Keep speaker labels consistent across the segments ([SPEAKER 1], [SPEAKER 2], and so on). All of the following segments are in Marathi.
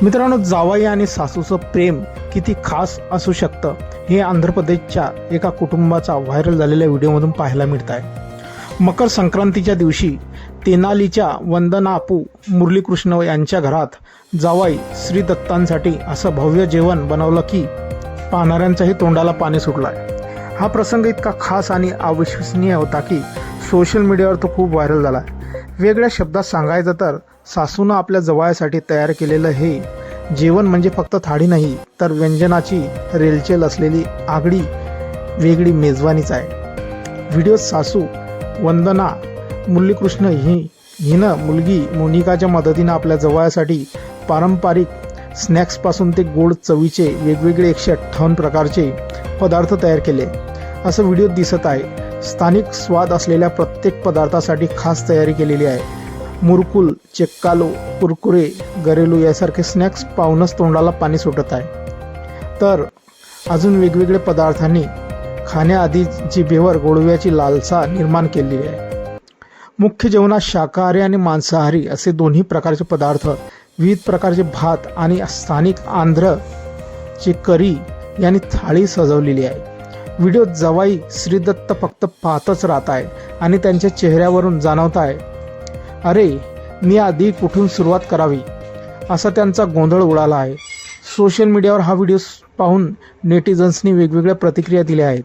[SPEAKER 1] मित्रांनो जावई आणि सासूचं प्रेम किती खास असू शकतं हे आंध्र प्रदेशच्या एका कुटुंबाचा व्हायरल झालेल्या व्हिडिओमधून पाहायला मिळत आहे मकर संक्रांतीच्या दिवशी तेनालीच्या वंदनापू मुरलीकृष्ण यांच्या घरात जावाई श्री दत्तांसाठी असं भव्य जेवण बनवलं की पाहणाऱ्यांच्याही तोंडाला पाणी सुटलंय. हा प्रसंग इतका खास आणि अविश्वसनीय होता की सोशल मीडियावर तो खूप व्हायरल झाला वेगळ्या शब्दात सांगायचं तर सासूनं आपल्या जवळसाठी तयार केलेलं हे जेवण म्हणजे फक्त थाळी नाही तर व्यंजनाची रेलचेल असलेली आगळी वेगळी मेजवानीच आहे. व्हिडिओ सासू वंदना मुरलीकृष्ण ही हिनं मुलगी मोनिकाच्या मदतीनं आपल्या जवळसाठी पारंपरिक स्नॅक्सपासून ते गोड चवीचे वेगवेगळे एकशे अठ्ठावन्न प्रकारचे पदार्थ तयार केले. असं व्हिडिओत दिसत आहे. स्थानिक स्वाद असलेल्या प्रत्येक पदार्थासाठी खास तयारी केलेली आहे. मुरकुल चेक्कालो कुरकुरे गरेलू यासारखे स्नॅक्स पाहूनच तोंडाला पाणी सुटत आहे. तर अजून वेगवेगळे पदार्थांनी खाण्याआधी जिभेवर गोडव्याची लालसा निर्माण केलेली आहे. मुख्य जेवणात शाकाहारी आणि मांसाहारी असे दोन्ही प्रकारचे पदार्थ विविध प्रकारचे भात आणि स्थानिक आंध्रची करी यांनी थाळी सजवलेली आहे. व्हिडिओत जवाई श्रीदत्त फक्त पाहतच राहत आहे आणि त्यांच्या चेहऱ्यावरून जाणवत आहे अरे मी आधी कुठून सुरुवात करावी? असा त्यांचा गोंधळ उडाला आहे. सोशल मीडियावर हा व्हिडिओ पाहून नेटिझन्सनी वेगवेगळ्या प्रतिक्रिया दिल्या आहेत.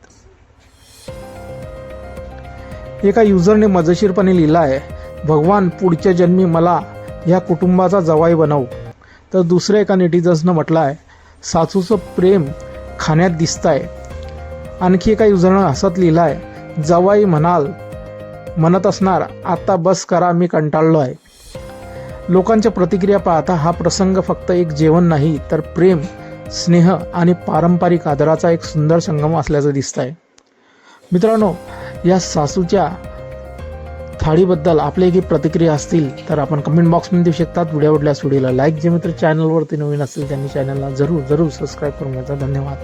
[SPEAKER 1] एका युजरने मजेशीरपणे लिहिला आहे भगवान पुढच्या जन्मी मला या कुटुंबाचा जवाई बनव. तर दुसऱ्या एका नेटिझन्सनं म्हटलं आहे सासूचं प्रेम खाण्यात दिसतंय. आणखी एका युजरनं हसत लिहिलं आहे जवाई म्हणाल म्हणत असणार आत्ता बस करा मी कंटाळलो आहे. लोकांच्या प्रतिक्रिया पाहता हा प्रसंग फक्त एक जेवण नाही तर प्रेम स्नेह आणि पारंपरिक आदराचा एक सुंदर संगम असल्याचं दिसत आहे मित्रांनो या सासूच्या थाळीबद्दल आपल्या काही प्रतिक्रिया असतील तर आपण कमेंट बॉक्समध्ये देऊ शकतात. व्हिडिओ आवडल्यास व्हिडिओला लाईक जे मित्र चॅनलवरती नवीन असतील त्यांनी चॅनलला जरूर जरूर सबस्क्राईब करून घ्यायचा धन्यवाद.